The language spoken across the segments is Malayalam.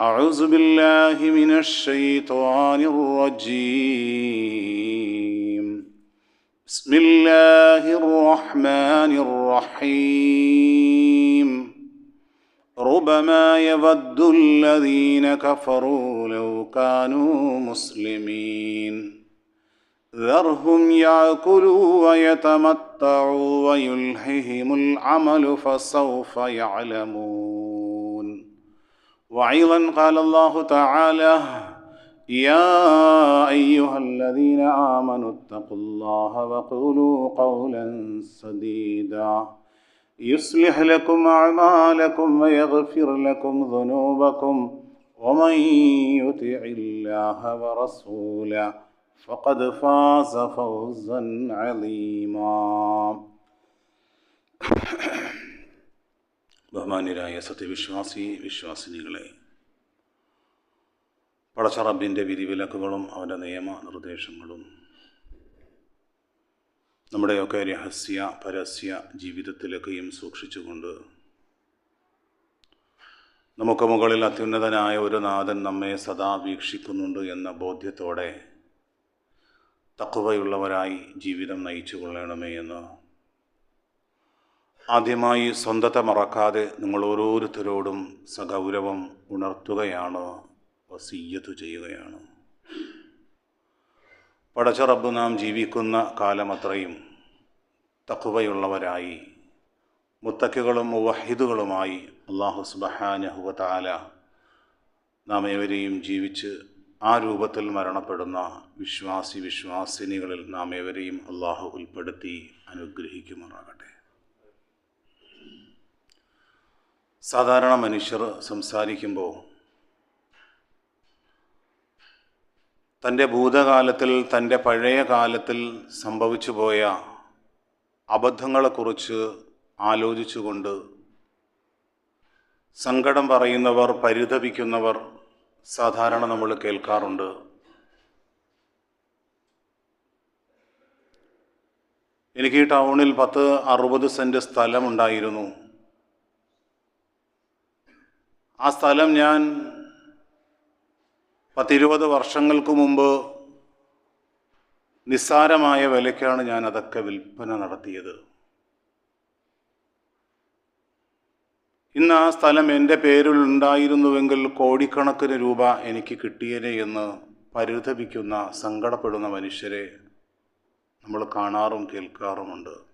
أعوذ بالله من الشيطان الرجيم. بسم الله الرحمن الرحيم. ربما يود الذين كفروا لو كانوا مسلمين. ذرهم يأكلوا ويتمتعوا ويلههم العمل فسوف يعلمون. وأيضا قال الله تعالى يا أيها الذين آمنوا اتقوا الله وقولوا قولا سديدا. يصلح لكم أعمالكم ويغفر لكم ذنوبكم ومن يطع الله ورسوله فقد فاز فوزا عظيما. ബഹുമാന്യരായ സത്യവിശ്വാസി വിശ്വാസിനികളെ പടച്ചറബിന്റെ വിധിവിലക്കുകളും അവന്റെ നിയമ നിർദ്ദേശങ്ങളും നമ്മുടെയൊക്കെ രഹസ്യ പരസ്യ ജീവിതത്തിലൊക്കെയും സൂക്ഷിച്ചുകൊണ്ട് നമുക്ക് മുകളിൽ അത്യുന്നതനായ ഒരു നാഥൻ നമ്മെ സദാ വീക്ഷിക്കുന്നുണ്ട് എന്ന ബോധ്യത്തോടെ തക്കുവയുള്ളവരായി ജീവിതം നയിച്ചു കൊള്ളണമേ എന്ന് ആദ്യമായി സ്വന്തത്തെ മറക്കാതെ നിങ്ങൾ ഓരോരുത്തരോടും സഗൗരവം ഉണർത്തുകയാണ് വസീയത്ത് ചെയ്യുകയാണ്. പടച്ച റബ്ബ് നാം ജീവിക്കുന്ന കാലമത്രയും തക്കുവയുള്ളവരായി മുത്തക്കുകളും വഹിദുകളുമായി അള്ളാഹു സുബഹാനഹുവതാല നാം ഏവരെയും ജീവിച്ച് ആ രൂപത്തിൽ മരണപ്പെടുന്ന വിശ്വാസി വിശ്വാസിനികളിൽ നാം ഏവരെയും അള്ളാഹു ഉൾപ്പെടുത്തി അനുഗ്രഹിക്കുമാറാകട്ടെ. സാധാരണ മനുഷ്യർ സംസാരിക്കുമ്പോൾ തന്റെ ഭൂതകാലത്തിൽ തന്റെ പഴയ കാലത്തിൽ സംഭവിച്ചു പോയ അബദ്ധങ്ങളെക്കുറിച്ച് ആലോചിച്ചുകൊണ്ട് സങ്കടം പറയുന്നവർ പരിതപിക്കുന്നവർ സാധാരണ നമ്മൾ കേൾക്കാറുണ്ട്. എനിക്ക് ഈ ടൗണിൽ പത്ത് അറുപത് സെന്റ് സ്ഥലമുണ്ടായിരുന്നു. ആ സ്ഥലം ഞാൻ പത്തിരുപത് വർഷങ്ങൾക്ക് മുമ്പ് നിസ്സാരമായ വിലയ്ക്കാണ് ഞാൻ അതൊക്കെ വിൽപ്പന നടത്തിയത്. ഇന്ന് ആ സ്ഥലം എന്റെ പേരിൽ ഉണ്ടായിരുന്നുവെങ്കിൽ കോടിക്കണക്കിന് രൂപ എനിക്ക് കിട്ടിയേനെ എന്ന് പരിതപിക്കുന്ന സങ്കടപ്പെടുന്ന മനുഷ്യരെ നമ്മൾ കാണാറും കേൾക്കാറുമുണ്ട്.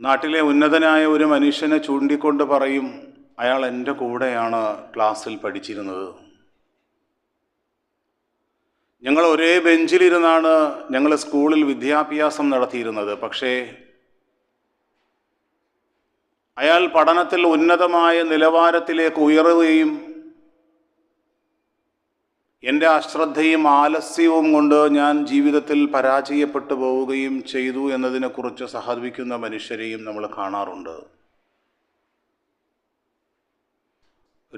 നാട്ടിലെ ഉന്നതനായ ഒരു മനുഷ്യനെ ചൂണ്ടിക്കൊണ്ട് പറയും അയാൾ എന്റെ കൂടെയാണ് ക്ലാസ്സിൽ പഠിച്ചിരുന്നത്. ഞങ്ങൾ ഒരേ ബെഞ്ചിലിരുന്നാണ് ഞങ്ങൾ സ്കൂളിൽ വിദ്യാഭ്യാസം നടത്തിയിരുന്നത്. പക്ഷേ അയാൾ പഠനത്തിൽ ഉന്നതമായ നിലവാരത്തിലേക്ക് ഉയരുകയും എന്റെ അശ്രദ്ധയും ആലസ്യവും കൊണ്ട് ഞാൻ ജീവിതത്തിൽ പരാജയപ്പെട്ടു പോവുകയും ചെയ്തു എന്നതിനെക്കുറിച്ച് സഹതപിക്കുന്ന മനുഷ്യരെയും നമ്മൾ കാണാറുണ്ട്.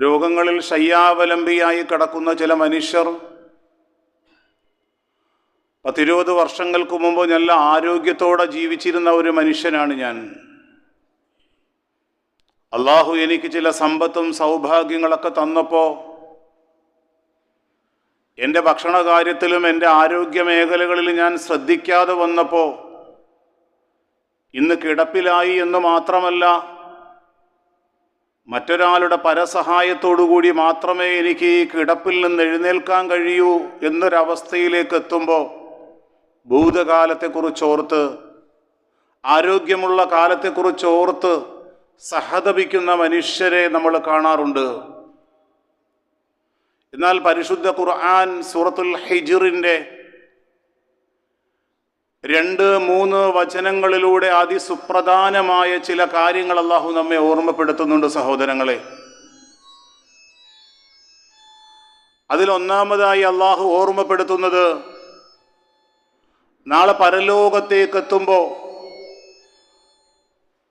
രോഗങ്ങളിൽ ശയ്യാവലംബിയായി കിടക്കുന്ന ചില മനുഷ്യർ പത്തിരുപത് വർഷങ്ങൾക്ക് മുമ്പ് നല്ല ആരോഗ്യത്തോടെ ജീവിച്ചിരുന്ന ഒരു മനുഷ്യനാണ് ഞാൻ. അള്ളാഹു എനിക്ക് ചില സമ്പത്തും സൗഭാഗ്യങ്ങളൊക്കെ തന്നപ്പോൾ എന്റെ ഭക്ഷണ കാര്യത്തിലും എന്റെ ആരോഗ്യ മേഖലകളിൽ ഞാൻ ശ്രദ്ധിക്കാതെ വന്നപ്പോൾ ഇന്ന് കിടപ്പിലായി എന്ന് മാത്രമല്ല മറ്റൊരാളുടെ പരസഹായത്തോടുകൂടി മാത്രമേ എനിക്ക് ഈ കിടപ്പിൽ നിന്ന് എഴുന്നേൽക്കാൻ കഴിയൂ എന്നൊരവസ്ഥയിലേക്ക് എത്തുമ്പോൾ ഭൂതകാലത്തെക്കുറിച്ച് ഓർത്ത് ആരോഗ്യമുള്ള കാലത്തെക്കുറിച്ച് ഓർത്ത് സഹതപിക്കുന്ന മനുഷ്യരെ നമ്മൾ കാണാറുണ്ട്. എന്നാൽ പരിശുദ്ധ ഖുർആൻ സൂറത്തുൽ ഹിജിറിന്റെ രണ്ട് മൂന്ന് വചനങ്ങളിലൂടെ അതിസുപ്രധാനമായ ചില കാര്യങ്ങൾ അള്ളാഹു നമ്മെ ഓർമ്മപ്പെടുത്തുന്നുണ്ട് സഹോദരങ്ങളെ. അതിലൊന്നാമതായി അള്ളാഹു ഓർമ്മപ്പെടുത്തുന്നത് നാളെ പരലോകത്തേക്ക് എത്തുമ്പോൾ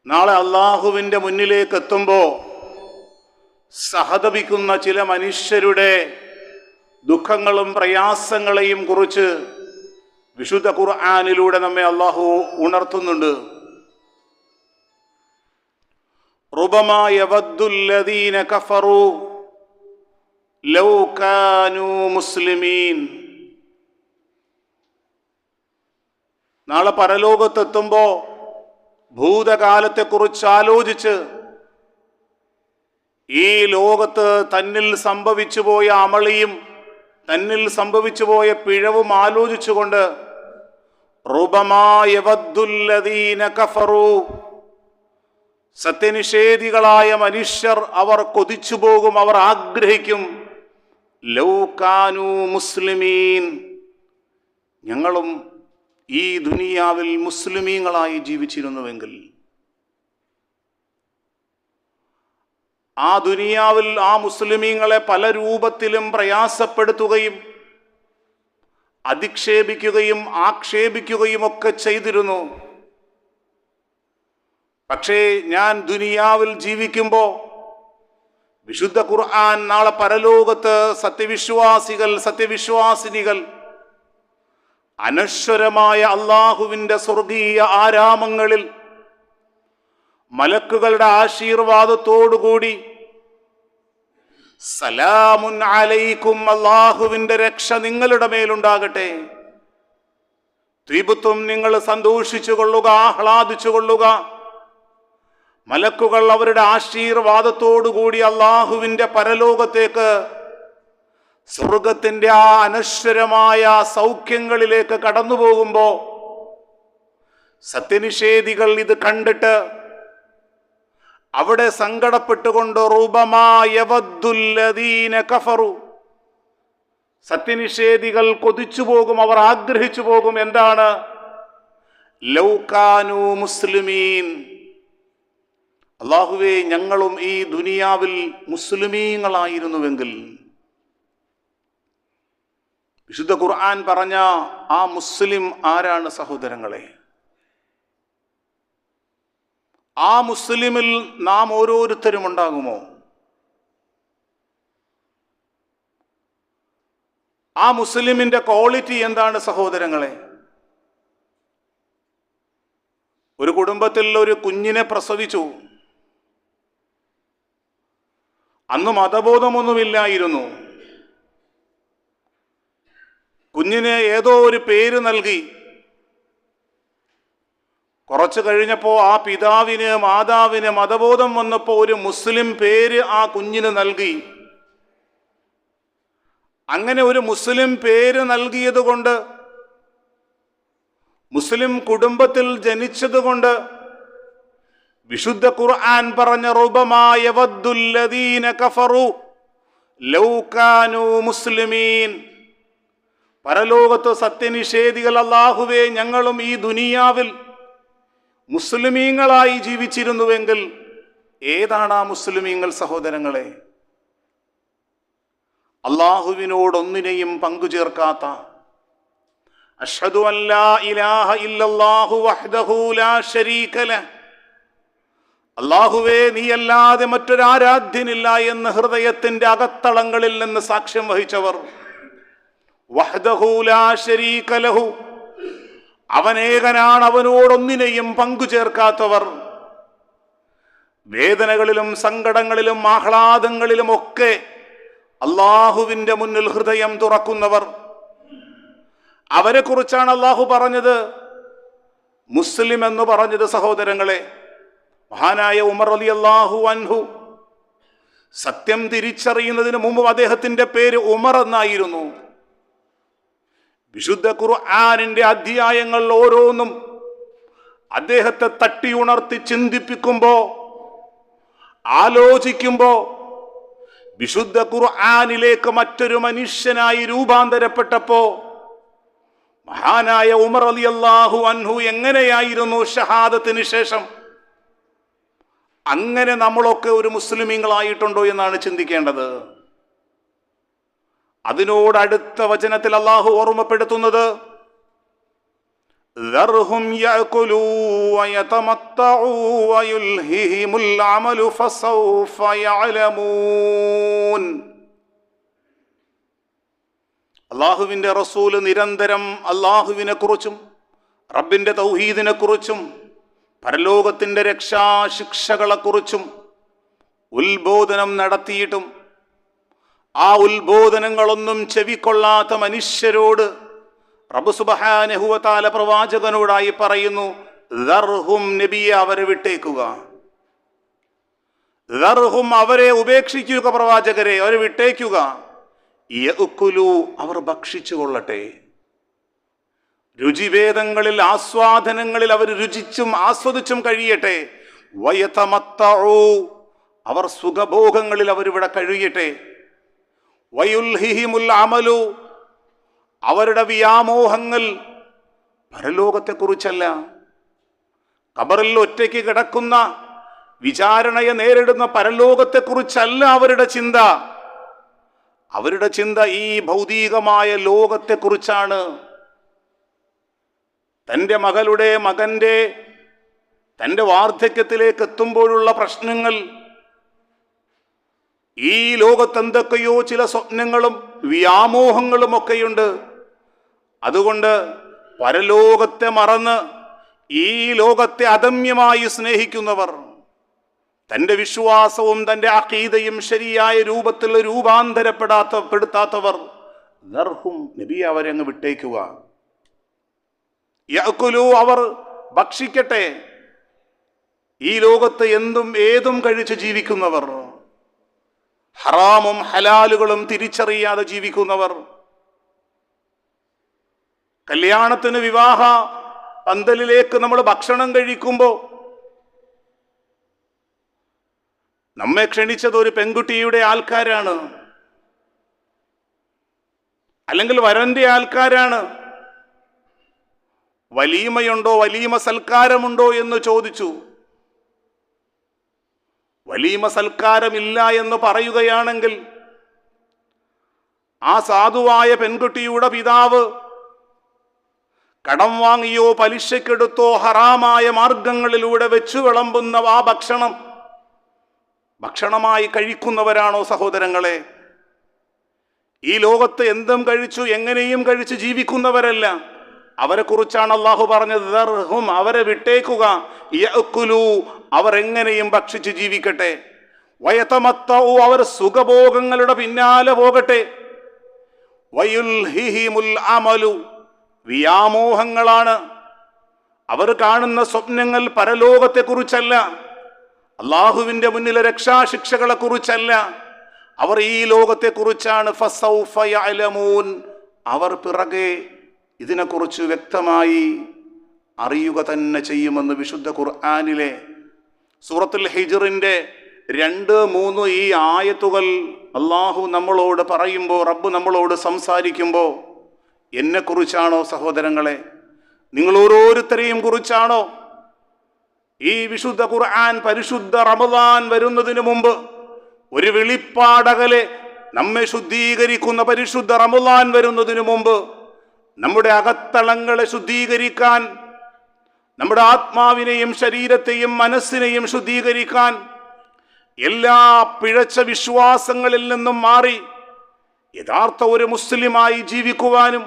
നാളെ അള്ളാഹുവിന്റെ മുന്നിലേക്ക് എത്തുമ്പോൾ സഹതപിക്കുന്ന ചില മനുഷ്യരുടെ ദുഃഖങ്ങളും പ്രയാസങ്ങളെയും കുറിച്ച് വിശുദ്ധ ഖുർആാനിലൂടെ നമ്മെ അള്ളാഹു ഉണർത്തുന്നുണ്ട്. മുസ്ലിമീൻ. നാളെ പരലോകത്തെത്തുമ്പോൾ ഭൂതകാലത്തെക്കുറിച്ച് ആലോചിച്ച് ഈ ലോകത്ത് തന്നിൽ സംഭവിച്ചു പോയ അമളിയും തന്നിൽ സംഭവിച്ചു പോയ പിഴവും ആലോചിച്ചുകൊണ്ട് സത്യനിഷേധികളായ മനുഷ്യർ അവർ കൊതിച്ചു പോകും അവർ ആഗ്രഹിക്കും ലൗകാനു മുസ്ലിമീൻ. ഞങ്ങളും ഈ ദുനിയാവിൽ മുസ്ലിമീങ്ങളായി ജീവിച്ചിരുന്നുവെങ്കിൽ ആ ദുനിയാവിൽ ആ മുസ്ലിമീങ്ങളെ പല രൂപത്തിലും പ്രയാസപ്പെടുത്തുകയും അധിക്ഷേപിക്കുകയും ആക്ഷേപിക്കുകയും ഒക്കെ ചെയ്തിരുന്നു. പക്ഷേ ഞാൻ ദുനിയാവിൽ ജീവിക്കുമ്പോൾ വിശുദ്ധ ഖുർആൻ നാളെ പരലോകത്ത് സത്യവിശ്വാസികൾ സത്യവിശ്വാസിനികൾ അനശ്വരമായ അള്ളാഹുവിന്റെ സ്വർഗീയ ആരാമങ്ങളിൽ മലക്കുകളുടെ ആശീർവാദത്തോടുകൂടി സലാമുൻ അലൈക്കും അള്ളാഹുവിന്റെ രക്ഷ നിങ്ങളുടെ മേലുണ്ടാകട്ടെ. ദ്വീപത്വം നിങ്ങൾ സന്തോഷിച്ചു കൊള്ളുക ആഹ്ലാദിച്ചു കൊള്ളുക. മലക്കുകൾ അവരുടെ ആശീർവാദത്തോടുകൂടി അള്ളാഹുവിന്റെ പരലോകത്തേക്ക് സ്വർഗത്തിന്റെ ആ അനശ്വരമായ സൗഖ്യങ്ങളിലേക്ക് കടന്നു പോകുമ്പോൾ സത്യനിഷേധികൾ ഇത് കണ്ടിട്ട് അവിടെ സങ്കടപ്പെട്ടുകൊണ്ട് റൂപമായവദ്ദുല്ലദീന കഫറു. സത്യനിഷേധികൾ കൊതിച്ചു പോകും അവർ ആഗ്രഹിച്ചു പോകും എന്താണ്? ലൗകാനു മുസ്ലിമീൻ. അള്ളാഹുവേ ഞങ്ങളും ഈ ദുനിയാവിൽ മുസ്ലിമീങ്ങളായിരുന്നുവെങ്കിൽ. വിശുദ്ധ ഖുർആൻ പറഞ്ഞ ആ മുസ്ലിം ആരാണ് സഹോദരങ്ങളെ? ആ മുസ്ലിമിൽ നാം ഓരോരുത്തരും ഉണ്ടാകുമോ? ആ മുസ്ലിമിന്റെ ക്വാളിറ്റി എന്താണ് സഹോദരങ്ങളെ? ഒരു കുടുംബത്തിൽ ഒരു കുഞ്ഞിനെ പ്രസവിച്ചു. അന്ന് മതബോധമൊന്നുമില്ലായിരുന്നു. കുഞ്ഞിനെ ഏതോ ഒരു പേര് നൽകി. കുറച്ചു കഴിഞ്ഞപ്പോൾ ആ പിതാവിന് മാതാവിന് മതബോധം വന്നപ്പോൾ ഒരു മുസ്ലിം പേര് ആ കുഞ്ഞിന് നൽകി. അങ്ങനെ ഒരു മുസ്ലിം പേര് നൽകിയതുകൊണ്ട് മുസ്ലിം കുടുംബത്തിൽ ജനിച്ചതുകൊണ്ട് വിശുദ്ധ ഖുർആൻ പറഞ്ഞ കഫറു ലൗകാനു മുസ്ലിമീൻ. പരലോകത്ത് സത്യനിഷേധികൾ അള്ളാഹുവേ ഞങ്ങളും ഈ ദുനിയാവിൽ മുസ്ലിമീങ്ങളായി ജീവിച്ചിരുന്നുവെങ്കിൽ ഏതാണ് ആ മുസ്ലിമീങ്ങൾ സഹോദരങ്ങളെ? അള്ളാഹുവിനോടൊന്നിനെയും പങ്കുചേർക്കാത്ത അല്ലാ ഇലാഹ വഹ്ദഹു ലാ അള്ളാഹുവേ നീയല്ലാതെ മറ്റൊരാരാധ്യനില്ല എന്ന് ഹൃദയത്തിന്റെ അകത്തളങ്ങളിൽ നിന്ന് സാക്ഷ്യം വഹിച്ചവർ. വഹ്ദഹു ലാ ലഹു. അവനേകനാണ് അവനോടൊന്നിനെയും പങ്കു ചേർക്കാത്തവർ വേദനകളിലും സങ്കടങ്ങളിലും ആഹ്ലാദങ്ങളിലും ഒക്കെ അള്ളാഹുവിന്റെ മുന്നിൽ ഹൃദയം തുറക്കുന്നവർ. അവരെക്കുറിച്ചാണ് അള്ളാഹു പറഞ്ഞത്. മുസ്ലിം എന്ന് പറഞ്ഞത് സഹോദരങ്ങളെ മഹാനായ ഉമർ അലി അള്ളാഹു അൻഹു. സത്യം തിരിച്ചറിയുന്നതിന് മുമ്പ് അദ്ദേഹത്തിന്റെ പേര് ഉമർ എന്നായിരുന്നു. വിശുദ്ധ ഖുർആാനിന്റെ അധ്യായങ്ങൾ ഓരോന്നും അദ്ദേഹത്തെ തട്ടി ഉണർത്തി ചിന്തിപ്പിക്കുമ്പോ ആലോചിക്കുമ്പോ വിശുദ്ധ ഖുർആാനിലേക്ക് മറ്റൊരു മനുഷ്യനായി രൂപാന്തരപ്പെട്ടപ്പോ മഹാനായ ഉമർ അലി അള്ളാഹു അൻഹു എങ്ങനെയായിരുന്നു ഷഹാദത്തിന് ശേഷം? അങ്ങനെ നമ്മളൊക്കെ ഒരു മുസ്ലിമീങ്ങളായിട്ടുണ്ടോ എന്നാണ് ചിന്തിക്കേണ്ടത്. അതിനോടടുത്ത വചനത്തിൽ അള്ളാഹു ഓർമ്മപ്പെടുത്തുന്നത് അള്ളാഹുവിന്റെ റസൂൽ നിരന്തരം അള്ളാഹുവിനെ കുറിച്ചും റബ്ബിന്റെ തൗഹീദിനെ കുറിച്ചും പരലോകത്തിന്റെ രക്ഷാശിക്ഷകളെക്കുറിച്ചും ഉത്ബോധനം നടത്തിയിട്ടും ആ ഉത്ബോധനങ്ങളൊന്നും ചെവിക്കൊള്ളാത്ത മനുഷ്യരോട് സുബഹാനഹുവത്താല പ്രവാചകനോടായി പറയുന്നു ദർഹും നബിയെ അവരെ വിട്ടേക്കുക. ദർഹും അവരെ ഉപേക്ഷിക്കുക പ്രവാചകരെ അവരെ വിട്ടേക്കുക. യഅ്കുലു അവർ ഭക്ഷിച്ചു കൊള്ളട്ടെ. രുചിവേദങ്ങളിൽ ആസ്വാദനങ്ങളിൽ അവർ രുചിച്ചും ആസ്വദിച്ചും കഴിയട്ടെ. വയതമത്തഉ അവർ സുഖഭോഗങ്ങളിൽ അവരിവിടെ കഴിയട്ടെ. വയുൽഹിഹിമുൽ അമലു. അവരുടെ വ്യാമോഹങ്ങൾ പരലോകത്തെക്കുറിച്ചല്ല. കബറിൽ ഒറ്റയ്ക്ക് കിടക്കുന്ന വിചാരണയെ നേരിടുന്ന പരലോകത്തെക്കുറിച്ചല്ല അവരുടെ ചിന്ത. അവരുടെ ചിന്ത ഈ ഭൗതികമായ ലോകത്തെക്കുറിച്ചാണ്. തന്റെ മകളുടെ മകന്റെ തന്റെ വാർദ്ധക്യത്തിലേക്ക് എത്തുമ്പോഴുള്ള പ്രശ്നങ്ങൾ ഈ ലോകത്ത് എന്തൊക്കെയോ ചില സ്വപ്നങ്ങളും വ്യാമോഹങ്ങളും ഒക്കെയുണ്ട് അതുകൊണ്ട് പരലോകത്തെ മറന്ന് ഈ ലോകത്തെ അദമ്യമായി സ്നേഹിക്കുന്നവർ തന്റെ വിശ്വാസവും തന്റെ അഖീദയും ശരിയായ രൂപത്തിൽ രൂപാന്തരപ്പെടാത്ത പെടുത്താത്തവർ ദർഹും നബി അവരെ വിട്ടേക്കുക. യഅ്കുലു അവർ ഭക്ഷിക്കട്ടെ. ഈ ലോകത്ത് എന്തും ഏതും കഴിച്ച് ജീവിക്കുന്നവർ ഹറാമും ഹലാലുകളും തിരിച്ചറിയാതെ ജീവിക്കുന്നവർ. കല്യാണത്തിന് വിവാഹ പന്തലിലേക്ക് നമ്മൾ ഭക്ഷണം കഴിക്കുമ്പോൾ നമ്മെ ക്ഷണിച്ചത് ഒരു പെൺകുട്ടിയുടെ ആൾക്കാരാണ്. അല്ലെങ്കിൽ വരന്റെ ആൾക്കാരാണ്. വലീമയുണ്ടോ വലീമ സൽക്കാരമുണ്ടോ എന്ന് ചോദിച്ചു. വലീമ സൽക്കാരമില്ല എന്ന് പറയുകയാണെങ്കിൽ ആ സാധുവായ പെൺകുട്ടിയുടെ പിതാവ് കടം വാങ്ങിയോ പലിശക്കെടുത്തോ ഹറാമായ മാർഗങ്ങളിലൂടെ വെച്ചു വിളമ്പുന്ന ആ ഭക്ഷണം ഭക്ഷണമായി കഴിക്കുന്നവരാണോ സഹോദരങ്ങളെ? ഈ ലോകത്ത് എന്തും കഴിച്ചു എങ്ങനെയും കഴിച്ച് ജീവിക്കുന്നവരല്ല. അവരെ കുറിച്ചാണ് അള്ളാഹു പറഞ്ഞത് അവരെ വിട്ടേക്കുക. അവർ എങ്ങനെയും ഭക്ഷിച്ച് ജീവിക്കട്ടെ. വയതമത്തഉ അവർ സുഖഭോഗങ്ങളുടെ പിന്നാലെ പോകട്ടെ. അമലു വ്യാമോഹങ്ങളാണ്. അവർ കാണുന്ന സ്വപ്നങ്ങൾ പരലോകത്തെക്കുറിച്ചല്ല. അള്ളാഹുവിന്റെ മുന്നിലെ രക്ഷാശിക്ഷകളെക്കുറിച്ചല്ല. അവർ ഈ ലോകത്തെക്കുറിച്ചാണ്. ഫസൗഫ യഅലമൂൻ. അവർ പിറകെ ഇതിനെക്കുറിച്ച് വ്യക്തമായി അറിയുക തന്നെ ചെയ്യുമെന്ന് വിശുദ്ധ ഖുർആാനിലെ സൂറത്തുൽ ഹിജറിന്റെ രണ്ട് മൂന്ന് ഈ ആയത്തുകൾ അള്ളാഹു നമ്മളോട് പറയുമ്പോൾ റബ്ബ് നമ്മളോട് സംസാരിക്കുമ്പോൾ എന്നെക്കുറിച്ചാണോ സഹോദരങ്ങളെ? നിങ്ങൾ ഓരോരുത്തരെയും കുറിച്ചാണോ? ഈ വിശുദ്ധ ഖുർആൻ പരിശുദ്ധ റമദാൻ വരുന്നതിന് മുമ്പ് ഒരു വെളിപ്പാടകലെ നമ്മെ ശുദ്ധീകരിക്കുന്ന പരിശുദ്ധ റമദാൻ വരുന്നതിന് മുമ്പ് നമ്മുടെ അകത്തളങ്ങളെ ശുദ്ധീകരിക്കാൻ നമ്മുടെ ആത്മാവിനെയും ശരീരത്തെയും മനസ്സിനെയും ശുദ്ധീകരിക്കാൻ എല്ലാ പിഴച്ച വിശ്വാസങ്ങളിൽ നിന്നും മാറി യഥാർത്ഥ ഒരു മുസ്ലിമായി ജീവിക്കുവാനും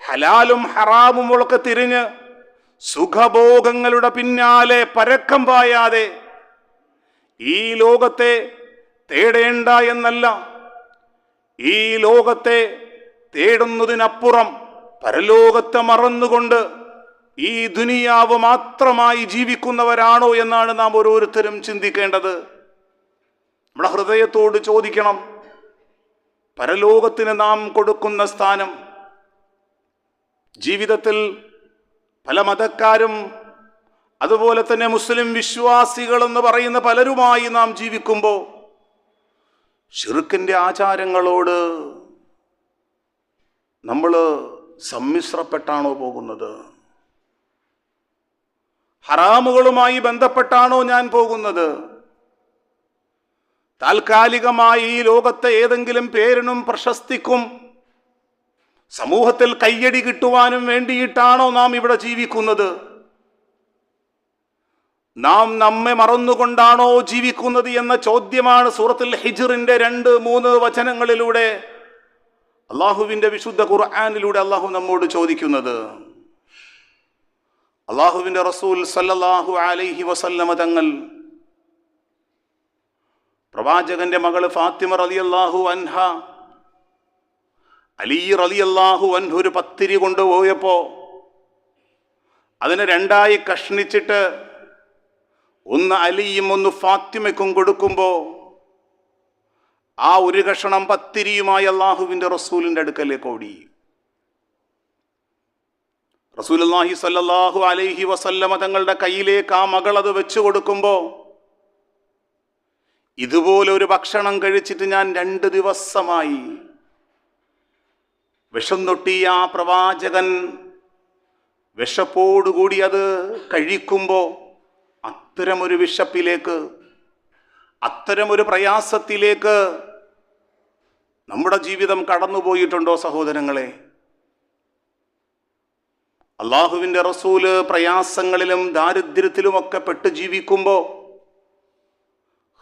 ഹലാലും ഹറാമും ഒക്കെ തിരിഞ്ഞ് സുഖഭോഗങ്ങളുടെ പിന്നാലെ പരക്കം പായാതെ ഈ ലോകത്തെ തേടേണ്ട എന്നല്ല ഈ ലോകത്തെ തേടുന്നതിനപ്പുറം പരലോകത്തെ മറന്നുകൊണ്ട് ഈ ദുനിയാവ് മാത്രമായി ജീവിക്കുന്നവരാണോ എന്നാണ് നാം ഓരോരുത്തരും ചിന്തിക്കേണ്ടത്. നമ്മുടെ ഹൃദയത്തോട് ചോദിക്കണം. പരലോകത്തിന് നാം കൊടുക്കുന്ന സ്ഥാനം. ജീവിതത്തിൽ പല മതക്കാരും അതുപോലെ തന്നെ മുസ്ലിം വിശ്വാസികൾ എന്ന് പറയുന്ന പലരുമായി നാം ജീവിക്കുമ്പോൾ ഷിറുക്കിന്റെ ആചാരങ്ങളോട് നമ്മൾ സമ്മിശ്രപ്പെട്ടാണോ പോകുന്നത്? ഹറാമുകളുമായി ബന്ധപ്പെട്ടാണോ ഞാൻ പോകുന്നത്? താൽക്കാലികമായി ഈ ലോകത്തെ ഏതെങ്കിലും പേരിനും പ്രശസ്തിക്കും സമൂഹത്തിൽ കയ്യടി കിട്ടുവാനും വേണ്ടിയിട്ടാണോ നാം ഇവിടെ ജീവിക്കുന്നത്? നാം നമ്മെ മറന്നുകൊണ്ടാണോ ജീവിക്കുന്നത് എന്ന ചോദ്യമാണ് സൂറത്തിൽ ഹിജിറിന്റെ രണ്ട് മൂന്ന് വചനങ്ങളിലൂടെ അള്ളാഹുവിന്റെ വിശുദ്ധ ഖുർആാനിലൂടെ അള്ളാഹു നമ്മോട് ചോദിക്കുന്നത്. അള്ളാഹുവിന്റെ റസൂൽ സല്ലല്ലാഹു അലൈഹി വസല്ലമ തങ്ങൾ പ്രവാചകന്റെ മകൾ ഫാത്തിമ റലി അള്ളാഹു അൻഹ അലി റലി അള്ളാഹു അൻഹു ഒരു പത്തിരി കൊണ്ടുപോയപ്പോ അതിനെ രണ്ടായി കഷ്ണിച്ചിട്ട് ഒന്ന് അലിയും ഒന്ന് ഫാത്തിമയ്ക്കും കൊടുക്കുമ്പോൾ ആ ഒരു കഷണം പത്തിരിയുമായി അള്ളാഹുവിന്റെ റസൂലിന്റെ അടുക്കലേക്ക് ഓടി. റസൂലുള്ളാഹി സല്ലാഹു അലൈഹി വസല്ലമ തങ്ങളുടെ കയ്യിലേക്ക് ആ മകൾ അത് വെച്ചു കൊടുക്കുമ്പോൾ ഇതുപോലെ ഒരു ഭക്ഷണം കഴിച്ചിട്ട് ഞാൻ രണ്ട് ദിവസമായി വിഷം തൊട്ടിയ ആ പ്രവാചകൻ വിഷപ്പോടുകൂടി അത് കഴിക്കുമ്പോൾ അത്തരമൊരു വിഷപ്പിലേക്ക് അത്തരമൊരു പ്രയാസത്തിലേക്ക് നമ്മുടെ ജീവിതം കടന്നുപോയിട്ടുണ്ടോ സഹോദരങ്ങളെ? അള്ളാഹുവിന്റെ റസൂൽ പ്രയാസങ്ങളിലും ദാരിദ്ര്യത്തിലുമൊക്കെ പെട്ട് ജീവിക്കുമ്പോൾ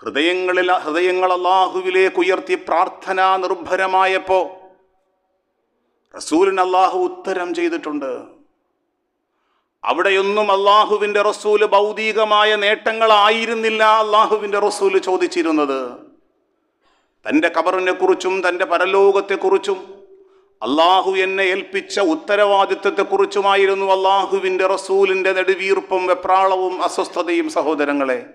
ഹൃദയങ്ങളിൽ ഹൃദയങ്ങൾ അള്ളാഹുവിലേക്ക് ഉയർത്തി പ്രാർത്ഥന നിർഭരമായപ്പോൾ റസൂലിന് അള്ളാഹു ഉത്തരം ചെയ്തിട്ടുണ്ട്. അവിടെയൊന്നും അള്ളാഹുവിന്റെ റസൂൽ ഭൗതികമായ നേട്ടങ്ങളായിരുന്നില്ല അള്ളാഹുവിന്റെ റസൂൽ ചോദിച്ചിരുന്നത്. തന്റെ കബറിനെ കുറിച്ചും തന്റെ പരലോകത്തെക്കുറിച്ചും അള്ളാഹു എന്നെ ഏൽപ്പിച്ച ഉത്തരവാദിത്വത്തെക്കുറിച്ചുമായിരുന്നു അള്ളാഹുവിന്റെ റസൂലിന്റെ നെടുവീർപ്പും വെപ്രാളവും അസ്വസ്ഥതയും സഹോദരങ്ങളെ.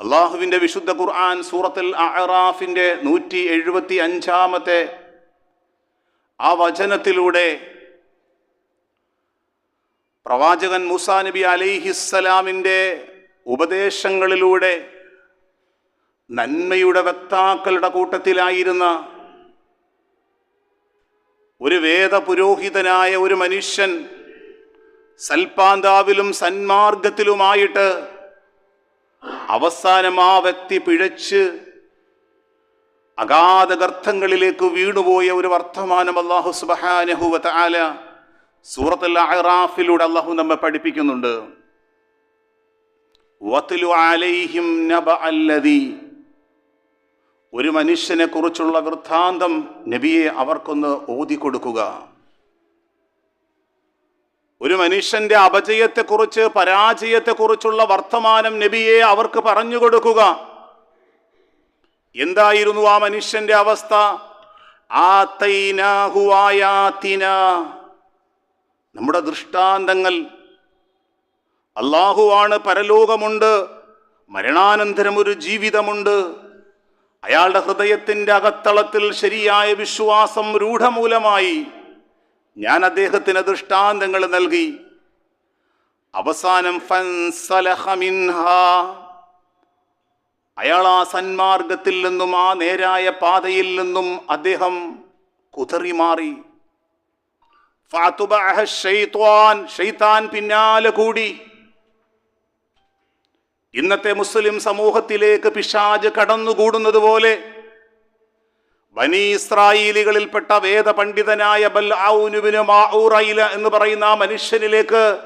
അള്ളാഹുവിന്റെ വിശുദ്ധ ഖുർആൻ സൂറത്തിൽ അഹറാഫിന്റെ നൂറ്റി എഴുപത്തി അഞ്ചാമത്തെ ആ വചനത്തിലൂടെ പ്രവാചകൻ മുസാ നബി അലൈഹിസ്സലാമിന്റെ ഉപദേശങ്ങളിലൂടെ നന്മയുടെ വക്താക്കളുടെ കൂട്ടത്തിലായിരുന്ന ഒരു വേദപുരോഹിതനായ ഒരു മനുഷ്യൻ സൽപാന്താവിലും സന്മാർഗത്തിലുമായിട്ട് അവസാനം ആ വ്യക്തി പിഴച്ച് അഗാധ ഗർത്തങ്ങളിലേക്ക് വീണുപോയ ഒരു വർത്തമാനം അള്ളാഹു സുബഹാനഹുവ ആല സൂറത്തുൽ അഹ്റാഫിലൂടെ അള്ളാഹു നമ്മെ പഠിപ്പിക്കുന്നുണ്ട്. വത്ലു അലൈഹിം നബ അല്ലദീ ഒരു മനുഷ്യനെ കുറിച്ചുള്ള വൃത്താന്തം നബിയെ അവർക്കൊന്ന് ഓതിക്കൊടുക്കുക. ഒരു മനുഷ്യന്റെ അപജയത്തെക്കുറിച്ച് പരാജയത്തെക്കുറിച്ചുള്ള വർത്തമാനം നബിയെ അവർക്ക് പറഞ്ഞു കൊടുക്കുക എന്തായിരുന്നു ആ മനുഷ്യന്റെ അവസ്ഥ? നമ്മുടെ ദൃഷ്ടാന്തങ്ങൾ. അള്ളാഹുവാണ് പരലോകമുണ്ട് മരണാനന്തരം ഒരു ജീവിതമുണ്ട്. അയാളുടെ ഹൃദയത്തിന്റെ അകത്തളത്തിൽ ശരിയായ വിശ്വാസം രൂഢമൂലമായി ഞാൻ അദ്ദേഹത്തിന് ദൃഷ്ടാന്തങ്ങൾ നൽകി. അവസാനം. അയാൾ ആ സന്മാർഗത്തിൽ നിന്നും ആ നേരായ പാതയിൽ നിന്നും അദ്ദേഹം കുതറി മാറി. ഷെയ്ത്താൻ പിന്നാലെ കൂടി. ഇന്നത്തെ മുസ്ലിം സമൂഹത്തിലേക്ക് പിശാജ് കടന്നുകൂടുന്നത് പോലെ ബനി ഇസ്രായേലികളിൽപ്പെട്ട വേദ പണ്ഡിതനായ ബൽ എന്ന് പറയുന്ന ആ മനുഷ്യനിലേക്ക്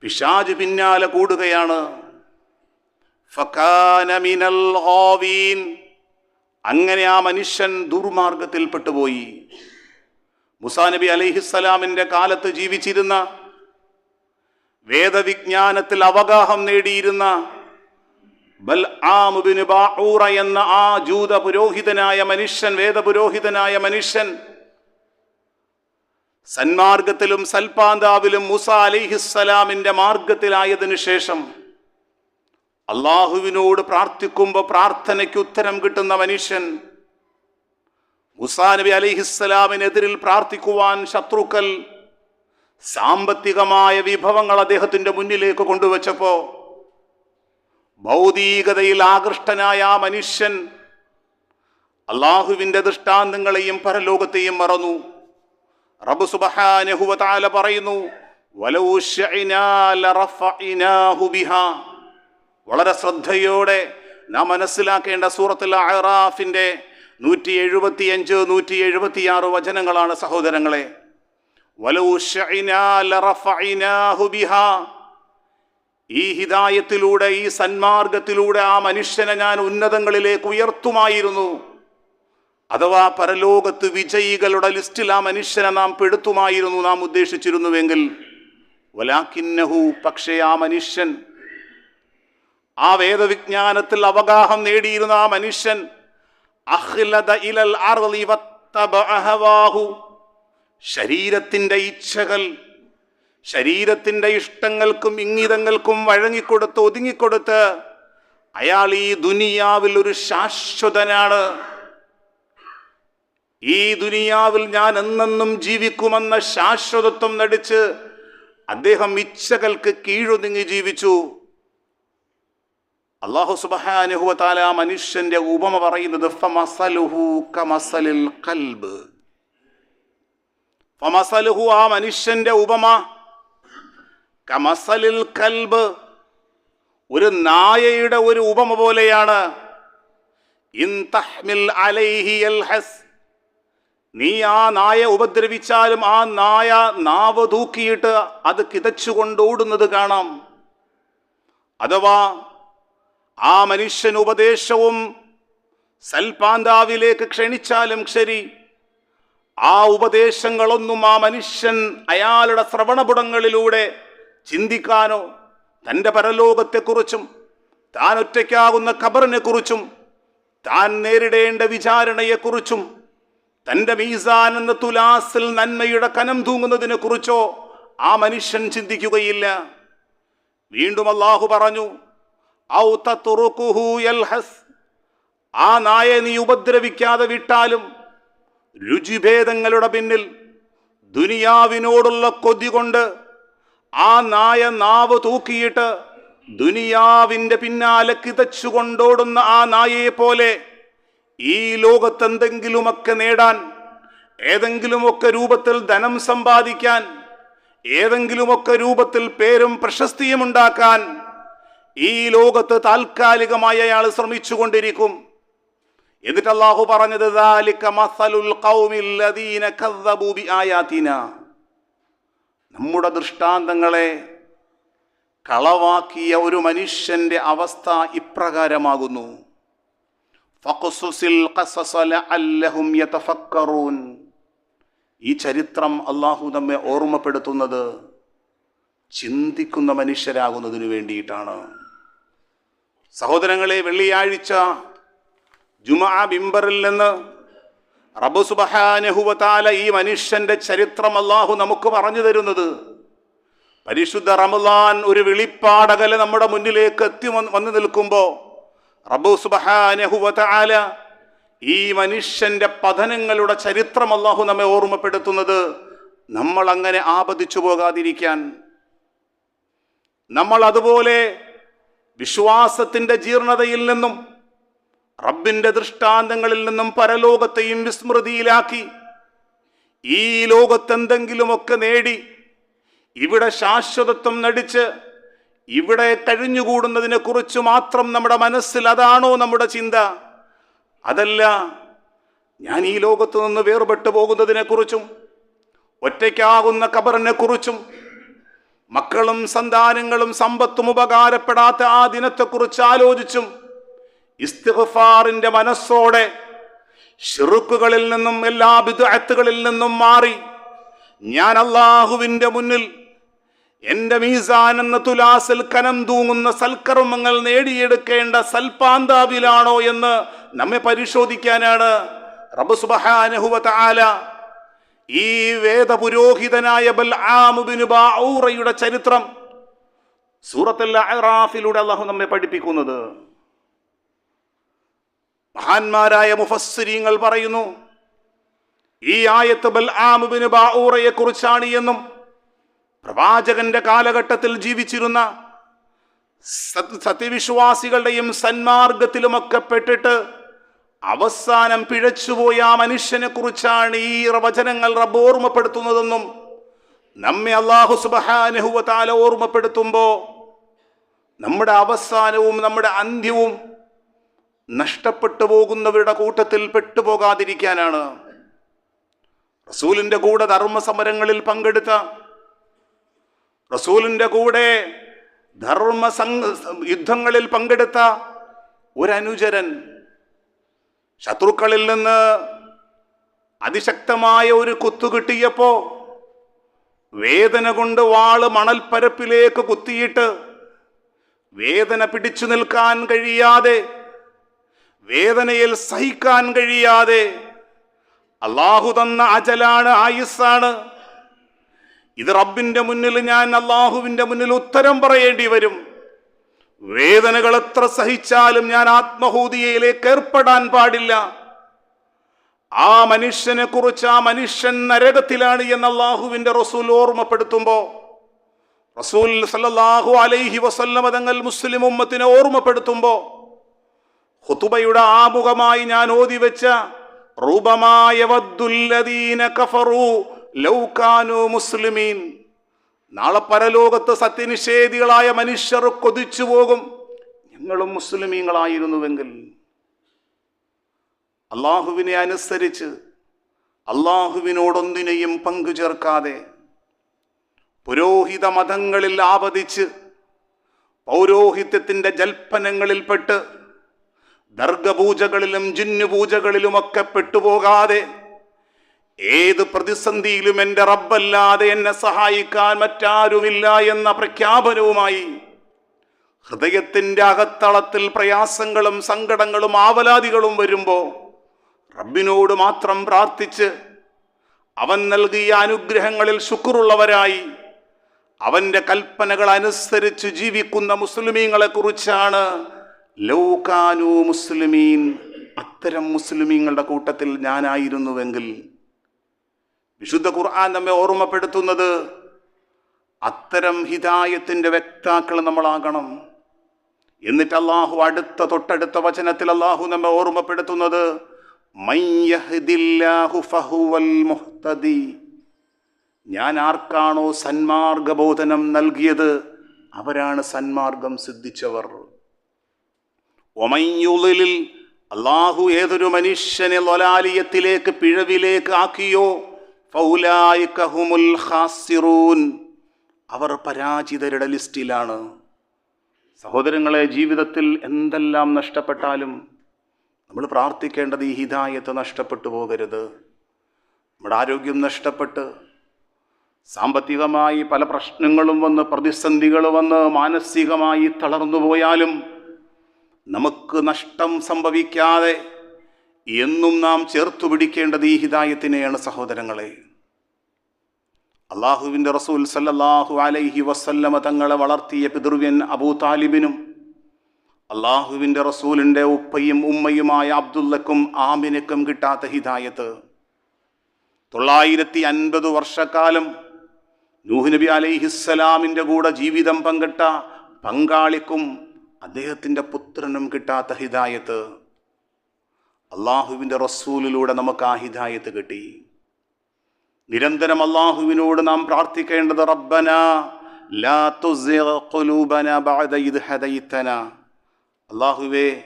പിശാജ് പിന്നാലെ കൂടുകയാണ്. അങ്ങനെ ആ മനുഷ്യൻ ദുർമാർഗത്തിൽപ്പെട്ടുപോയി മുസാ നബി അലൈഹിസ്സലാമിന്റെ കാലത്ത് ജീവിച്ചിരുന്ന വേദവിജ്ഞാനത്തിൽ അവഗാഹം നേടിയിരുന്ന ബൽ ആമുബിന് ബാഊറ എന്ന ആ ജൂത പുരോഹിതനായ മനുഷ്യൻ വേദപുരോഹിതനായ മനുഷ്യൻ സന്മാർഗത്തിലും സൽപാന്താവിലും മുസ അലിഹിസ്സലാമിന്റെ മാർഗത്തിലായതിനു ശേഷം അള്ളാഹുവിനോട് പ്രാർത്ഥിക്കുമ്പോൾ പ്രാർത്ഥനയ്ക്ക് ഉത്തരം കിട്ടുന്ന മനുഷ്യൻ മുസാ നബി അലിഹിസ്സലാമിനെതിരിൽ പ്രാർത്ഥിക്കുവാൻ ശത്രുക്കൾ സാമ്പത്തികമായ വിഭവങ്ങൾ അദ്ദേഹത്തിന്റെ മുന്നിലേക്ക് കൊണ്ടുവച്ചപ്പോ ഭൗതികതയിൽ ആകൃഷ്ടനായ ആ മനുഷ്യൻ അള്ളാഹുവിന്റെ ദൃഷ്ടാന്തങ്ങളെയും പരലോകത്തെയും മറന്നു. റബ്ബ് സുബ്ഹാനഹു വ പറയുന്നു വളരെ ശ്രദ്ധയോടെ നാം മനസ്സിലാക്കേണ്ട സൂറത്തിൽ അഹ്റാഫിന്റെ നൂറ്റി എഴുപത്തി അഞ്ച് നൂറ്റി എഴുപത്തിയാറ് വചനങ്ങളാണ് സഹോദരങ്ങളെ. ഈ ഹിതായത്തിലൂടെ ഈ സന്മാർഗത്തിലൂടെ ആ മനുഷ്യനെ ഞാൻ ഉന്നതങ്ങളിലേക്ക് ഉയർത്തുമായിരുന്നു. അഥവാ പരലോകത്ത് വിജയികളുടെ ലിസ്റ്റിൽ ആ മനുഷ്യനെ നാം പെടുത്തുമായിരുന്നു നാം ഉദ്ദേശിച്ചിരുന്നുവെങ്കിൽ. വലാക്കിന്നഹു പക്ഷേ ആ മനുഷ്യൻ ആ വേദവിജ്ഞാനത്തിൽ അവഗാഹം നേടിയിരുന്ന ആ മനുഷ്യൻ അഹ്ലദ ഇലൽ അർളി വത്തബ ഹവാഹു. ശരീരത്തിന്റെ ഇച്ഛകൾ ശരീരത്തിന്റെ ഇഷ്ടങ്ങൾക്കും ഇംഗിതങ്ങൾക്കും വഴങ്ങിക്കൊടുത്ത് ഒതുങ്ങിക്കൊടുത്ത് അയാൾ ഈ ദുനിയാവിൽ ഒരു ശാശ്വതനാണ്. ഈ ദുനിയാവിൽ ഞാൻ എന്നെന്നും ജീവിക്കുമെന്ന ശാശ്വതത്വം നടിച്ച് അദ്ദേഹം ഇച്ഛകൾക്ക് കീഴൊതുങ്ങി ജീവിച്ചു. അള്ളാഹു ആ മനുഷ്യന്റെ ഉപമ പറയുന്നത് കൽബ് ഫമസലുഹു ആ മനുഷ്യന്റെ ഉപമ. കമസലിൽ കൽബ് ഒരു നായയുടെ ഒരു ഉപമ പോലെയാണ്. നീ ആ നായ ഉപദ്രവിച്ചാലും ആ നായ നാവ് തൂക്കിയിട്ട് അത് കിതച്ചുകൊണ്ട് ഓടുന്നത് കാണാം. അഥവാ ആ മനുഷ്യൻ ഉപദേശവും സൽപാന്താവിലേക്ക് ക്ഷണിച്ചാലും ശരി. ആ ഉപദേശങ്ങളൊന്നും ആ മനുഷ്യൻ അയാളുടെ ശ്രവണപുടങ്ങളിലൂടെ ചിന്തിക്കാനോ തന്റെ പരലോകത്തെക്കുറിച്ചും താൻ ഒറ്റയ്ക്കാകുന്ന ഖബറിനെക്കുറിച്ചും താൻ നേരിടേണ്ട വിചാരണയെക്കുറിച്ചും തന്റെ മീസാൻ എന്ന തുലാസിൽ നന്മയുടെ കനം തൂങ്ങുന്നതിനെക്കുറിച്ചോ ആ മനുഷ്യൻ ചിന്തിക്കുകയില്ല വീണ്ടും അള്ളാഹു പറഞ്ഞു. ആ നായെ നീ ഉപദ്രവിക്കാതെ വിട്ടാലും രുചിഭേദങ്ങളുടെ പിന്നിൽ ദുനിയാവിനോടുള്ള കൊതി കൊണ്ട് ആ നായ നാവ് തൂക്കിയിട്ട് ദുനിയാവിന്റെ പിന്നാലെ കിതച്ചു കൊണ്ടോടുന്ന ആ നായയെ പോലെ ഈ ലോകത്തെന്തെങ്കിലുമൊക്കെ നേടാൻ ഏതെങ്കിലുമൊക്കെ രൂപത്തിൽ ധനം സമ്പാദിക്കാൻ ഏതെങ്കിലുമൊക്കെ രൂപത്തിൽ പേരും പ്രശസ്തിയും ഉണ്ടാക്കാൻ ഈ ലോകത്ത് താൽക്കാലികമായി അയാൾ ശ്രമിച്ചുകൊണ്ടിരിക്കും. എന്നിട്ട് അള്ളാഹു പറഞ്ഞത് നമ്മുടെ ദൃഷ്ടാന്തങ്ങളെ കളവാക്കിയ ഒരു മനുഷ്യന്റെ അവസ്ഥ ഇപ്രകാരമാകുന്നു. ഈ ചരിത്രം അള്ളാഹു നമ്മെ ഓർമ്മപ്പെടുത്തുന്നത് ചിന്തിക്കുന്ന മനുഷ്യരാകുന്നതിനു വേണ്ടിയിട്ടാണ്. സഹോദരങ്ങളെ വെള്ളിയാഴ്ച ജുമാ ബിംബറിൽ നിന്ന് റബ്ബു സുബഹാനഹുവത്താല ഈ മനുഷ്യന്റെ ചരിത്രം അള്ളാഹു നമുക്ക് പറഞ്ഞു തരുന്നത്. പരിശുദ്ധ റമലാൻ ഒരു വെളിപ്പാടകല നമ്മുടെ മുന്നിലേക്ക് എത്തി വന്ന് നിൽക്കുമ്പോൾ റബ്ബു സുബഹാനഹുവത്താല ഈ മനുഷ്യന്റെ പതനങ്ങളുടെ ചരിത്രം അള്ളാഹു നമ്മെ ഓർമ്മപ്പെടുത്തുന്നത്. നമ്മൾ അങ്ങനെ ആപതിച്ചു പോകാതിരിക്കാൻ. നമ്മൾ അതുപോലെ വിശ്വാസത്തിന്റെ ജീർണതയിൽ നിന്നും റബ്ബിന്റെ ദൃഷ്ടാന്തങ്ങളിൽ നിന്നും പരലോകത്തെയും വിസ്മൃതിയിലാക്കി. ഈ ലോകത്തെന്തെങ്കിലുമൊക്കെ നേടി ഇവിടെ ശാശ്വതത്വം നടിച്ച് ഇവിടെ കഴിഞ്ഞുകൂടുന്നതിനെ കുറിച്ച് മാത്രം നമ്മുടെ മനസ്സിൽ അതാണോ നമ്മുടെ ചിന്ത? അതല്ല ഞാൻ ഈ ലോകത്ത് നിന്ന് വേർപെട്ടു പോകുന്നതിനെക്കുറിച്ചും ഒറ്റയ്ക്കാകുന്ന കബറിനെ കുറിച്ചും മക്കളും സന്താനങ്ങളും സമ്പത്തും ഉപകാരപ്പെടാത്ത ആ ദിനത്തെക്കുറിച്ച് ആലോചിച്ചും ഇസ്തിഗ്ഫാറിന്റെ മനസ്സോടെ ഷിറുക്കുകളിൽ നിന്നും എല്ലാ ബിദ്അത്തുകളിൽ നിന്നും മാറി ഞാൻ അള്ളാഹുവിന്റെ മുന്നിൽ എന്റെ മീസാൻ എന്ന തുലാസിൽ കനം തൂങ്ങുന്ന സൽക്കർമ്മങ്ങൾ നേടിയെടുക്കേണ്ട സൽപാന്താവിലാണോ എന്ന് നമ്മെ പരിശോധിക്കാനാണ് റബ്ബ് സുബ്ഹാനഹു വ തആല ഈ വേദപുരോഹിതനായ ബൽആമുബിന് ബാഊറയുടെ ചരിത്രം സൂറത്തുൽ അറാഫിലൂടെ അള്ളാഹു നമ്മെ പഠിപ്പിക്കുന്നത്. മഹാന്മാരായ മുഫസ്സിരിങ്ങൾ പറയുന്നു ഈ ആയത്ത് ബൽആമുബിന് ബാഊറയെ കുറിച്ചാണ് എന്നും പ്രവാചകന്റെ കാലഘട്ടത്തിൽ ജീവിച്ചിരുന്ന സത്- സത്യവിശ്വാസികളുടെയും സന്മാർഗത്തിലുമൊക്കെ പെട്ടിട്ട് അവസാനം പിഴച്ചുപോയ ആ മനുഷ്യനെ കുറിച്ചാണ് ഈ വചനങ്ങൾ റബ്ബ് ഓർമ്മപ്പെടുത്തുന്നതെന്നും നമ്മെ അള്ളാഹു സുബഹാനുഹുവതാല ഓർമ്മപ്പെടുത്തുമ്പോൾ നമ്മുടെ അവസാനവും നമ്മുടെ അന്ത്യവും നഷ്ടപ്പെട്ടു പോകുന്നവരുടെ കൂട്ടത്തിൽ പെട്ടുപോകാതിരിക്കാനാണ്. റസൂലിന്റെ കൂടെ ധർമ്മസമരങ്ങളിൽ പങ്കെടുത്ത റസൂലിന്റെ കൂടെ ധർമ്മ യുദ്ധങ്ങളിൽ പങ്കെടുത്ത ഒരനുചരൻ ശത്രുക്കളിൽ നിന്ന് അതിശക്തമായ ഒരു കുത്തു കിട്ടിയപ്പോ വേദന കൊണ്ട് വാൾ മണൽപ്പരപ്പിലേക്ക് കുത്തിയിട്ട് വേദന പിടിച്ചു നിൽക്കാൻ കഴിയാതെ വേദനയിൽ സഹിക്കാൻ കഴിയാതെ അള്ളാഹു തന്ന അജലാണ് ആയുസ്സാണ്. ഇത് റബ്ബിന്റെ മുന്നിൽ ഞാൻ അള്ളാഹുവിന്റെ മുന്നിൽ ഉത്തരം പറയേണ്ടി വരും. വേദനകൾ എത്ര സഹിച്ചാലും ഞാൻ ആത്മഹൂതിയയിലേക്ക് ഏർപ്പെടാൻ പാടില്ല. ആ മനുഷ്യനെ കുറിച്ച് ആ മനുഷ്യൻ നരകത്തിലാണ് എന്ന് അള്ളാഹുവിന്റെ റസൂൽ ഓർമ്മപ്പെടുത്തുമ്പോൾ റസൂൽ സല്ലാഹു അലൈഹി വസല്ലമതങ്ങൾ മുസ്ലിം ഉമ്മത്തിനെ ഓർമ്മപ്പെടുത്തുമ്പോ ഹുതുബയുടെ ആമുഖമായി ഞാൻ ഓതി വെച്ച റൂപമായ മുസ്ലിമീൻ. നാളെ പരലോകത്ത് സത്യനിഷേധികളായ മനുഷ്യർ കൊതിച്ചു പോകും. ഞങ്ങളും മുസ്ലിമീങ്ങളായിരുന്നുവെങ്കിൽ. അള്ളാഹുവിനെ അനുസരിച്ച് അള്ളാഹുവിനോടൊന്നിനെയും പങ്കു ചേർക്കാതെ പുരോഹിത മതങ്ങളിൽ ആപതിച്ച് പൗരോഹിത്യത്തിന്റെ ജൽപ്പനങ്ങളിൽപ്പെട്ട് ദർഗപൂജകളിലും ജിന്നുപൂജകളിലുമൊക്കെ പെട്ടുപോകാതെ ഏത് പ്രതിസന്ധിയിലും എന്റെ റബ്ബല്ലാതെ എന്നെ സഹായിക്കാൻ മറ്റാരുമില്ല എന്ന പ്രഖ്യാപനവുമായി ഹൃദയത്തിന്റെ അകത്തളത്തിൽ പ്രയാസങ്ങളും സങ്കടങ്ങളും ആവലാതികളും വരുമ്പോൾ റബ്ബിനോട് മാത്രം പ്രാർത്ഥിച്ച് അവൻ നൽകിയ അനുഗ്രഹങ്ങളിൽ ശുക്രുള്ളവരായി അവന്റെ കൽപ്പനകൾ അനുസരിച്ച് ജീവിക്കുന്ന മുസ്ലിമീങ്ങളെ കുറിച്ചാണ് ലൗകാനു മുസ്ലിമീൻ. അത്തരം മുസ്ലിമീങ്ങളുടെ കൂട്ടത്തിൽ ഞാനായിരുന്നുവെങ്കിൽ വിശുദ്ധ ഖുർആൻ നമ്മെ ഓർമ്മപ്പെടുത്തുന്നത് അത്തരം ഹിദായത്തിന്റെ വ്യക്താക്കൾ നമ്മളാകണം. എന്നിട്ട് അള്ളാഹു അടുത്ത തൊട്ടടുത്ത വചനത്തിൽ അള്ളാഹു നമ്മെ ഓർമ്മപ്പെടുത്തുന്നത്. ഞാൻ ആർക്കാണോ സന്മാർഗബോധനം നൽകിയത് അവരാണ് സന്മാർഗം സിദ്ധിച്ചവർ. ഒമയ്യുള്ളിൽ അള്ളാഹു ഏതൊരു മനുഷ്യനെ ലൊലാലിയത്തിലേക്ക് പിഴവിലേക്ക് ആക്കിയോ. അവർ പരാജിതരുടെ ലിസ്റ്റിലാണ്. സഹോദരങ്ങളെ ജീവിതത്തിൽ എന്തെല്ലാം നഷ്ടപ്പെട്ടാലും നമ്മൾ പ്രാർത്ഥിക്കേണ്ടത് ഈ ഹിതായത്ത് നഷ്ടപ്പെട്ടു പോകരുത്. നമ്മുടെ ആരോഗ്യം നഷ്ടപ്പെട്ട് സാമ്പത്തികമായി പല പ്രശ്നങ്ങളും വന്ന് പ്രതിസന്ധികൾ വന്ന് മാനസികമായി തളർന്നു പോയാലും നമുക്ക് നഷ്ടം സംഭവിക്കാതെ എന്നും നാം ചേർത്തു പിടിക്കേണ്ടത് ഈ ഹിതായത്തിനെയാണ് സഹോദരങ്ങളെ. അള്ളാഹുവിന്റെ റസൂൽ സല്ലാഹു അലൈഹി വസല്ലമ തങ്ങളെ വളർത്തിയ പിതൃവ്യൻ അബൂ താലിബിനും അള്ളാഹുവിന്റെ റസൂലിന്റെ ഉപ്പയും ഉമ്മയുമായ അബ്ദുള്ളക്കും ആമിനക്കും കിട്ടാത്ത ഹിതായത്ത് തൊള്ളായിരത്തി അൻപത് വർഷക്കാലം നൂഹ് നബി അലൈഹിസ്സലാമിന്റെ കൂടെ ജീവിതം പങ്കിട്ട പങ്കാളിക്കും അദ്ദേഹത്തിന്റെ പുത്രനും കിട്ടാത്ത ഹിദായത്ത് അള്ളാഹുവിന്റെ റസൂലിലൂടെ നമുക്ക് ആ ഹിദായത്ത് കിട്ടി. നിരന്തരം അള്ളാഹുവിനോട് നാം പ്രാർത്ഥിക്കേണ്ടത് റബ്ബന ലാ അള്ളാഹുവേ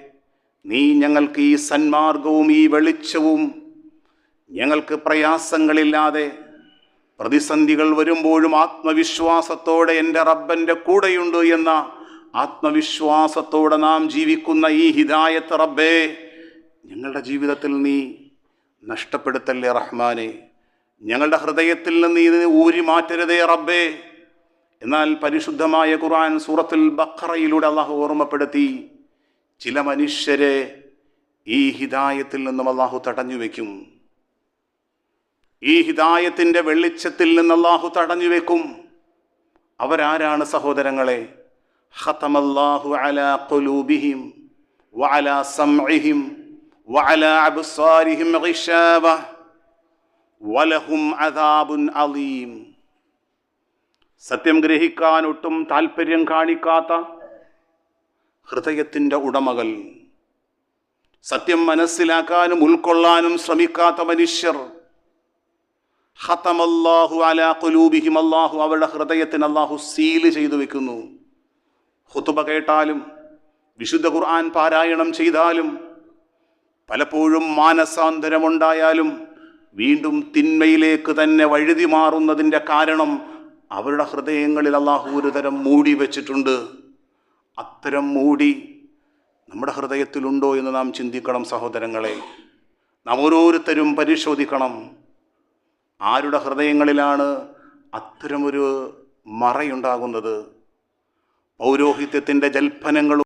നീ ഞങ്ങൾക്ക് ഈ സന്മാർഗവും ഈ വെളിച്ചവും ഞങ്ങൾക്ക് പ്രയാസങ്ങളില്ലാതെ പ്രതിസന്ധികൾ വരുമ്പോഴും ആത്മവിശ്വാസത്തോടെ എന്റെ റബ്ബന്റെ കൂടെയുണ്ട് എന്ന ആത്മവിശ്വാസത്തോടെ നാം ജീവിക്കുന്ന ഈ ഹിദായത്ത് റബ്ബേ ഞങ്ങളുടെ ജീവിതത്തിൽ നീ നഷ്ടപ്പെടുത്തല്ലേ റഹ്മാനെ? ഞങ്ങളുടെ ഹൃദയത്തിൽ നിന്ന് ഇതിനെ ഊരി മാറ്റരുതേ റബ്ബേ. എന്നാൽ പരിശുദ്ധമായ ഖുർആൻ സൂറത്തുൽ ബഖറയിലൂടെ അള്ളാഹു ഓർമ്മപ്പെടുത്തി ചില മനുഷ്യരെ ഈ ഹിദായത്തിൽ നിന്നും അള്ളാഹു തടഞ്ഞു വയ്ക്കും ഈ ഹിദായത്തിന്റെ വെളിച്ചത്തിൽ നിന്ന് അള്ളാഹു തടഞ്ഞു വയ്ക്കും അവരാരാണ് സഹോദരങ്ങളെ? ഖതമല്ലാഹു على قلوبهم وعلى سمعهم وعلى أبصارهم غشاوة ولهم عذاب عظيم സത്യം ഗ്രഹിക്കാൻ ഒട്ടും താല്പര്യം കാണിക്കാത്ത ഹൃദയത്തിന്റെ ഉടമകൾ സത്യം മനസ്സിലാക്കാനും ഉൾക്കൊള്ളാനും ശ്രമിക്കാത്ത മനുഷ്യർ ഹത്തമല്ലാഹു അലാ അല്ലാഹു അവരുടെ ഹൃദയത്തിന് അള്ളാഹു സീൽ ചെയ്തു വെക്കുന്നു. ഹുത്തുബ കേട്ടാലും വിശുദ്ധ ഖുർആൻ പാരായണം ചെയ്താലും പലപ്പോഴും മാനസാന്തരമുണ്ടായാലും വീണ്ടും തിന്മയിലേക്ക് തന്നെ വഴുതി മാറുന്നതിന്റെ കാരണം അവരുടെ ഹൃദയങ്ങളിൽ അള്ളാഹു ഒരു തരം മൂടി വെച്ചിട്ടുണ്ട്. അത്തരം മൂടി നമ്മുടെ ഹൃദയത്തിലുണ്ടോ എന്ന് നാം ചിന്തിക്കണം സഹോദരങ്ങളെ. നാം ഓരോരുത്തരും പരിശോധിക്കണം. ആരുടെ ഹൃദയങ്ങളിലാണ് അത്തരമൊരു മറയുണ്ടാകുന്നത്? പൗരോഹിത്യത്തിന്റെ ജൽപ്പനങ്ങളും